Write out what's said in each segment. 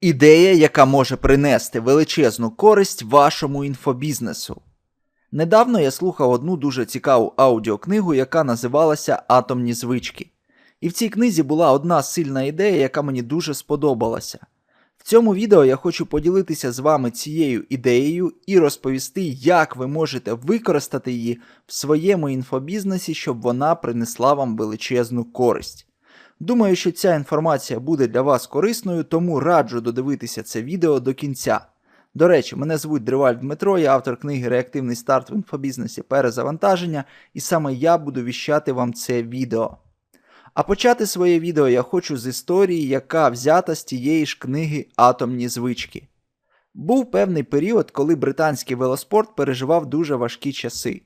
Ідея, яка може принести величезну користь вашому інфобізнесу. Недавно я слухав одну дуже цікаву аудіокнигу, яка називалася Атомні звички. І в цій книзі була одна сильна ідея, яка мені дуже сподобалася. В цьому відео я хочу поділитися з вами цією ідеєю і розповісти, як ви можете використати її в своєму інфобізнесі, щоб вона принесла вам величезну користь. Думаю, що ця інформація буде для вас корисною, тому раджу додивитися це відео до кінця. До речі, мене звуть Дриваль Дмитро, я автор книги Реактивний старт в інфобізнесі перезавантаження, і саме я буду віщати вам це відео. А почати своє відео я хочу з історії, яка взята з тієї ж книги Атомні звички. Був певний період, коли британський велоспорт переживав дуже важкі часи.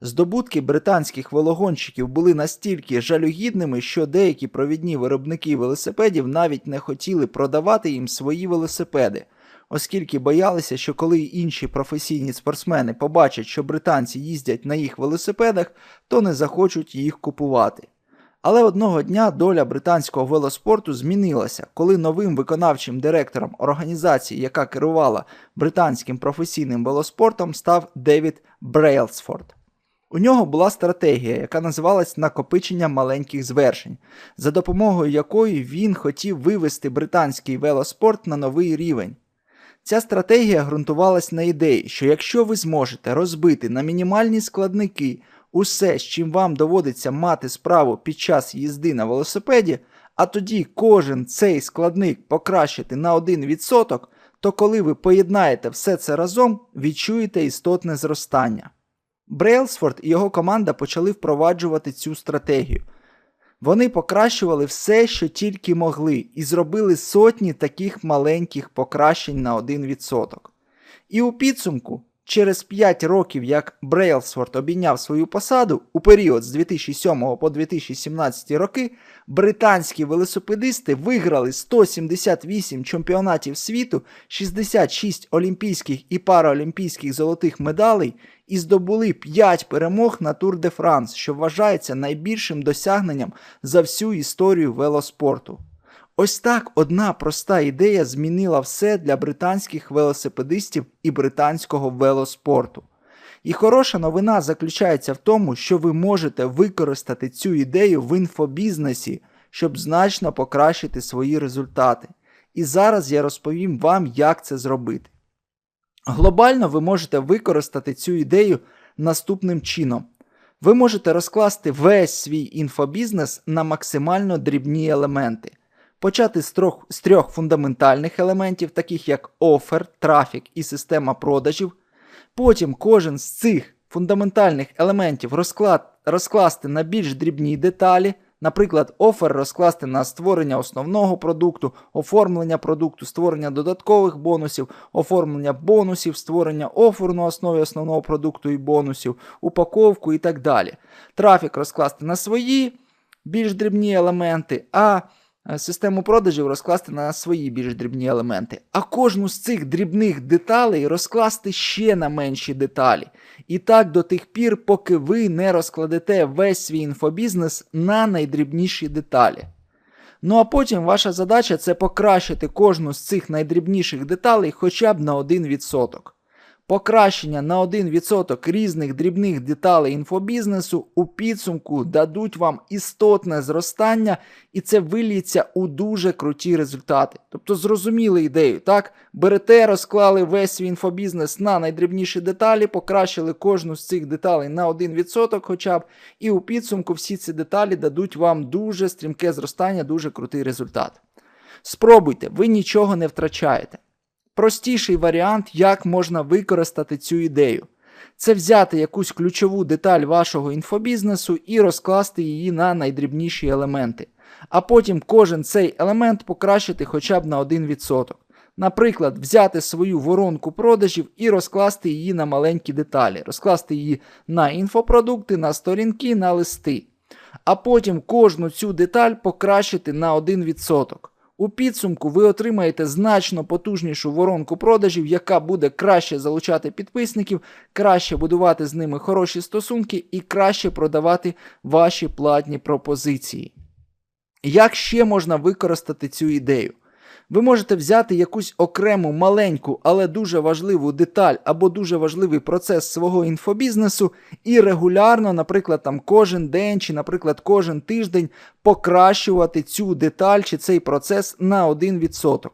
Здобутки британських велогонщиків були настільки жалюгідними, що деякі провідні виробники велосипедів навіть не хотіли продавати їм свої велосипеди, оскільки боялися, що коли інші професійні спортсмени побачать, що британці їздять на їх велосипедах, то не захочуть їх купувати. Але одного дня доля британського велоспорту змінилася, коли новим виконавчим директором організації, яка керувала британським професійним велоспортом, став Девід Брейлсфорд. У нього була стратегія, яка називалась накопичення маленьких звершень, за допомогою якої він хотів вивести британський велоспорт на новий рівень. Ця стратегія ґрунтувалась на ідеї, що якщо ви зможете розбити на мінімальні складники усе, з чим вам доводиться мати справу під час їзди на велосипеді, а тоді кожен цей складник покращити на 1%, то коли ви поєднаєте все це разом, відчуєте істотне зростання. Брейлсфорд і його команда почали впроваджувати цю стратегію. Вони покращували все, що тільки могли, і зробили сотні таких маленьких покращень на 1%. І у підсумку, через 5 років, як Брейлсфорд обійняв свою посаду, у період з 2007 по 2017 роки, британські велосипедисти виграли 178 чемпіонатів світу, 66 олімпійських і параолімпійських золотих медалей і здобули 5 перемог на Тур де Франс, що вважається найбільшим досягненням за всю історію велоспорту. Ось так одна проста ідея змінила все для британських велосипедистів і британського велоспорту. І хороша новина заключається в тому, що ви можете використати цю ідею в інфобізнесі, щоб значно покращити свої результати. І зараз я розповім вам, як це зробити. Глобально ви можете використати цю ідею наступним чином. Ви можете розкласти весь свій інфобізнес на максимально дрібні елементи. Почати з трьох, з трьох фундаментальних елементів, таких як офер, трафік і система продажів. Потім кожен з цих фундаментальних елементів розклад, розкласти на більш дрібні деталі. Наприклад, офер розкласти на створення основного продукту, оформлення продукту, створення додаткових бонусів, оформлення бонусів, створення оферу на основі основного продукту і бонусів, упаковку і так далі. Трафік розкласти на свої більш дрібні елементи, а систему продажів розкласти на свої більш дрібні елементи. А кожну з цих дрібних деталей розкласти ще на менші деталі. І так до тих пір, поки ви не розкладете весь свій інфобізнес на найдрібніші деталі. Ну а потім ваша задача це покращити кожну з цих найдрібніших деталей хоча б на 1%. Покращення на 1% різних дрібних деталей інфобізнесу у підсумку дадуть вам істотне зростання, і це виліться у дуже круті результати. Тобто зрозуміли ідею, так? Берете, розклали весь свій інфобізнес на найдрібніші деталі, покращили кожну з цих деталей на 1% хоча б, і у підсумку всі ці деталі дадуть вам дуже стрімке зростання, дуже крутий результат. Спробуйте, ви нічого не втрачаєте. Простіший варіант, як можна використати цю ідею. Це взяти якусь ключову деталь вашого інфобізнесу і розкласти її на найдрібніші елементи. А потім кожен цей елемент покращити хоча б на 1%. Наприклад, взяти свою воронку продажів і розкласти її на маленькі деталі, розкласти її на інфопродукти, на сторінки, на листи. А потім кожну цю деталь покращити на 1%. У підсумку ви отримаєте значно потужнішу воронку продажів, яка буде краще залучати підписників, краще будувати з ними хороші стосунки і краще продавати ваші платні пропозиції. Як ще можна використати цю ідею? Ви можете взяти якусь окрему маленьку, але дуже важливу деталь або дуже важливий процес свого інфобізнесу і регулярно, наприклад, там кожен день чи, наприклад, кожен тиждень покращувати цю деталь чи цей процес на 1%.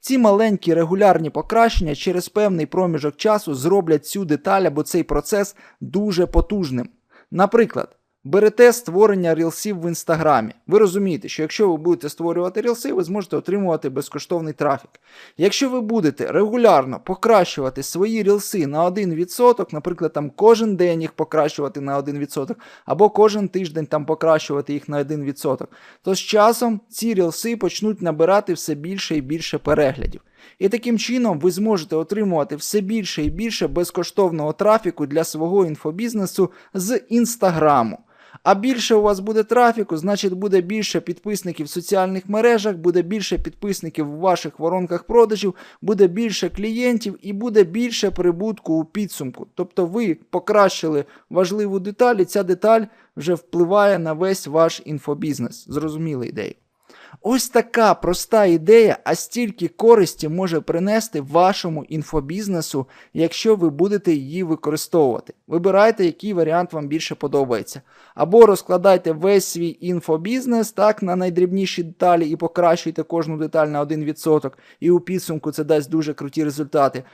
Ці маленькі регулярні покращення через певний проміжок часу зроблять цю деталь або цей процес дуже потужним. Наприклад, берете створення рілсів в інстаграмі. Ви розумієте, що якщо ви будете створювати рілси, ви зможете отримувати безкоштовний трафік. Якщо ви будете регулярно покращувати свої рілси на 1%, наприклад, там кожен день їх покращувати на 1%, або кожен тиждень там покращувати їх на 1%, то з часом ці рілси почнуть набирати все більше і більше переглядів. І таким чином ви зможете отримувати все більше і більше безкоштовного трафіку для свого інфобізнесу з інстаграму. А більше у вас буде трафіку, значить буде більше підписників в соціальних мережах, буде більше підписників в ваших воронках продажів, буде більше клієнтів і буде більше прибутку у підсумку. Тобто ви покращили важливу деталь, і ця деталь вже впливає на весь ваш інфобізнес. Зрозуміли ідею. Ось така проста ідея, а стільки користі може принести вашому інфобізнесу, якщо ви будете її використовувати. Вибирайте, який варіант вам більше подобається. Або розкладайте весь свій інфобізнес так на найдрібніші деталі і покращуйте кожну деталь на 1%, і у підсумку це дасть дуже круті результати.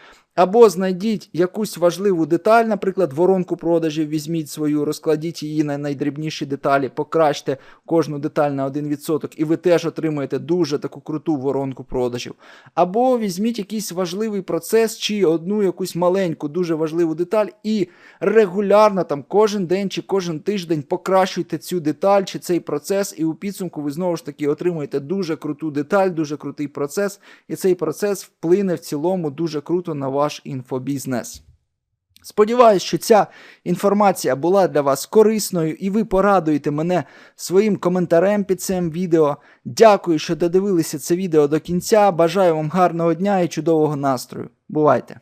Або знайдіть якусь важливу деталь, наприклад, воронку продажів, візьміть свою, розкладіть її на найдрібніші деталі, покращте кожну деталь на 1%, і ви теж отримаєте дуже таку круту воронку продажів. Або візьміть якийсь важливий процес чи одну якусь маленьку, дуже важливу деталь, і регулярно там кожен день чи кожен тиждень покращуйте цю деталь чи цей процес, і у підсумку ви знову ж таки отримуєте дуже круту деталь, дуже крутий процес, і цей процес вплине в цілому дуже круто на ваш інфобізнес. Сподіваюсь, що ця інформація була для вас корисною і ви порадуєте мене своїм коментарем під цим відео. Дякую, що додивилися це відео до кінця. Бажаю вам гарного дня і чудового настрою. Бувайте!